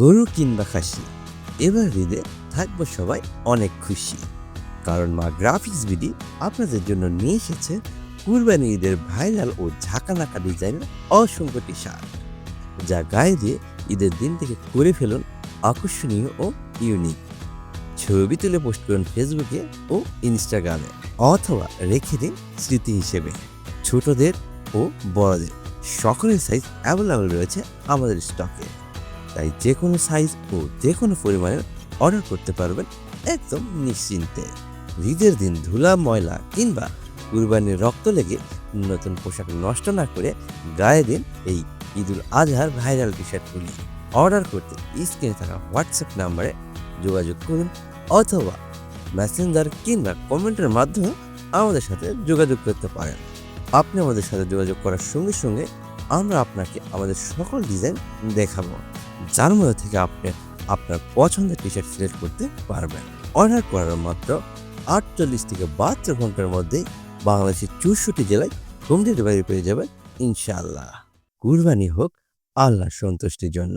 গরু কিংবা খাসি, এবার ঈদে থাকব সবাই অনেক খুশি। কারণ মা গ্রাফিক্স বিডি আপনাদের জন্য নিয়ে এসেছে কুরবানি ঈদের ভাইরাল ও ঝাঁকানাকা ডিজাইনের অসংখ্য টি শার্ট যা গায়ে দিয়ে ঈদের দিন থেকে করে ফেলুন আকর্ষণীয় ও ইউনিক। ছবি তুলে পোস্ট করুন ফেসবুকে ও ইনস্টাগ্রামে, অথবা রেখে দিন স্মৃতি হিসেবে। ছোটদের ও বড়দের সকলের সাইজ অ্যাভেলেবল রয়েছে আমাদের স্টকে তাই যে কোনো সাইজ ও যে কোনো পরিমাণের অর্ডার করতে পারবেন একদম নিশ্চিন্তে। ঈদের দিন ধুলা, ময়লা কিংবা কুরবানির রক্ত লেগে নতুন পোশাক নষ্ট না করে গায়ে দিন এই ঈদুল আজহার ভাইরাল টি অর্ডার করতে স্ক্রিনে থাকা হোয়াটসঅ্যাপ নাম্বারে যোগাযোগ করুন অথবা মেসেঞ্জার কিংবা কমেন্টের মাধ্যমে আমাদের সাথে যোগাযোগ করতে পারেন। আপনি আমাদের সাথে যোগাযোগ করার সঙ্গে সঙ্গে আমরা আপনাকে আমাদের সকল ডিজাইন দেখাবো। যার মধ্যে থেকে আপনি আপনার পছন্দের টি শার্ট সিলেক্ট করতে পারবেন। অর্ডার করার মাত্র আটচল্লিশ থেকে বাহাত্তর ঘণ্টার মধ্যে বাংলাদেশের চৌষট্টি জেলায় হোম ডেলিভারি পেয়ে যাবেন ইনশাল্লাহ কুরবানি হোক আল্লাহ সন্তুষ্টির জন্য।